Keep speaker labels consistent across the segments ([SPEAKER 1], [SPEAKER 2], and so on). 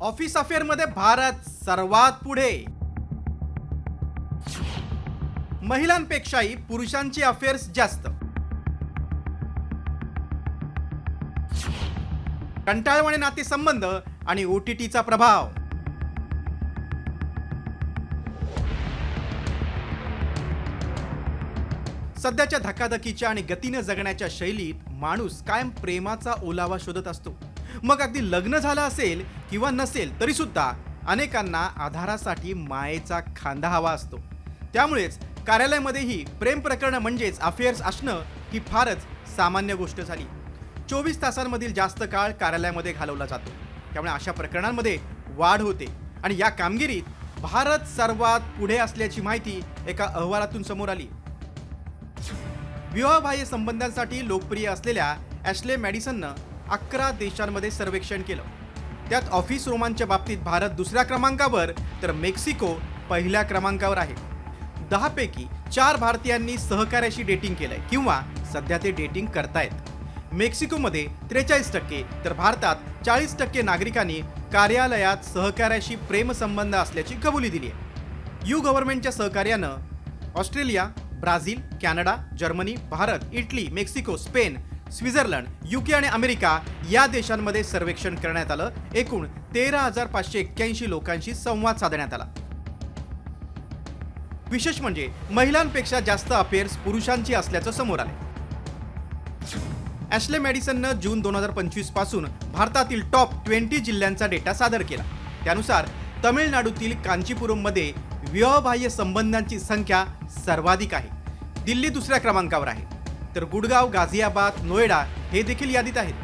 [SPEAKER 1] Office अफेअरमध्ये Bharat सर्वात पुढे. महिलांपेक्षाही पुरुषांची अफेअर्स जास्त. कंटाळवाणे नातेसंबंध आणि ओ टी टीचा प्रभाव. सध्याच्या धकाधकीच्या आणि गतीनं जगण्याच्या शैलीत माणूस कायम प्रेमाचा ओलावा शोधत असतो. मग अगदी लग्न झालं असेल किंवा नसेल तरीसुद्धा अनेकांना आधारासाठी मायेचा खांदा हवा असतो. त्यामुळेच कार्यालयामध्येही प्रेम प्रकरण म्हणजेच अफेअर्स असणं ही फारच सामान्य गोष्ट झाली. चोवीस तासांमधील जास्त काळ कार्यालयामध्ये घालवला जातो. त्यामुळे अशा प्रकरणांमध्ये वाढ होते आणि या कामगिरीत भारत सर्वात पुढे असल्याची माहिती एका अहवालातून समोर आली. विवाहबाह्य संबंधांसाठी लोकप्रिय असलेल्या ॲशले मॅडिसननं अकरा देशांमध्ये सर्वेक्षण केलं. त्यात ऑफिस रोमांच्या बाबतीत भारत दुसऱ्या क्रमांकावर तर मेक्सिको पहिल्या क्रमांकावर आहे. दहापैकी चार भारतीयांनी सहकार्याशी डेटिंग केलंय किंवा सध्या ते डेटिंग करतायत. मेक्सिकोमध्ये त्रेचाळीस टक्के तर भारतात चाळीस टक्के नागरिकांनी कार्यालयात सहकार्याशी प्रेमसंबंध असल्याची कबुली दिली आहे यू गव्हर्नमेंटच्या सहकार्यानं Australia Brazil Canada Germany Bharat Italy Mexico Spain Switzerland UK आणि अमेरिका या देशांमध्ये सर्वेक्षण करण्यात आलं. एकूण तेरा हजार पाचशे एक्क्याऐंशी लोकांशी संवाद साधण्यात आला. विशेष म्हणजे महिलांपेक्षा जास्त अफेअर्स पुरुषांची असल्याचं समोर आले ॲशले मॅडिसननं जून दोन हजार पंचवीसपासून भारतातील टॉप ट्वेंटी जिल्ह्यांचा डेटा सादर केला. त्यानुसार तमिळनाडूतील कांचीपुरममध्ये विवाहबाह्य संबंधांची संख्या सर्वाधिक आहे. दिल्ली दुसऱ्या क्रमांकावर आहे. तर गुडगाव गाझियाबाद नोएडा हे देखील यादीत आहेत.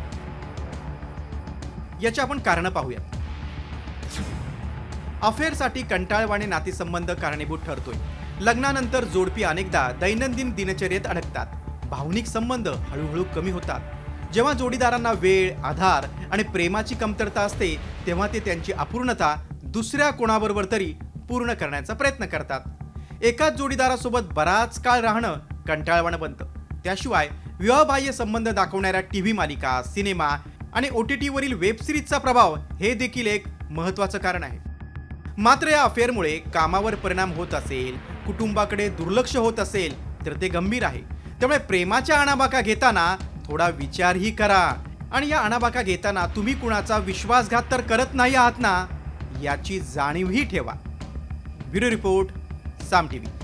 [SPEAKER 1] याची आपण कारणं पाहूयात. अफेअरसाठी कंटाळवाणे नातेसंबंध कारणीभूत ठरतोय. लग्नानंतर जोडपी अनेकदा दैनंदिन दिनचर्येत अडकतात. भावनिक संबंध हळूहळू कमी होतात. जेव्हा जोडीदारांना वेळ आधार आणि प्रेमाची कमतरता असते तेव्हा ते त्यांची अपूर्णता दुसऱ्या कोणाबरोबर तरी पूर्ण करण्याचा प्रयत्न करतात. एकाच जोडीदारासोबत बराच काळ राहणं कंटाळवाणं बनतं. त्याशिवाय विवाहबाह्य संबंध दाखवणाऱ्या टी व्ही मालिका सिनेमा आणि ओ टी टीवरील वेब सिरीजचा प्रभाव हे देखील एक महत्त्वाचं कारण आहे. मात्र या अफेअरमुळे कामावर परिणाम होत असेल कुटुंबाकडे दुर्लक्ष होत असेल तर ते गंभीर आहे. त्यामुळे प्रेमाच्या अणाबाका घेताना थोडा विचारही करा. आणि या अणाबाका घेताना तुम्ही कुणाचा विश्वासघात तर करत नाही आहात ना याची जाणीवही ठेवा. Bureau report Saam T V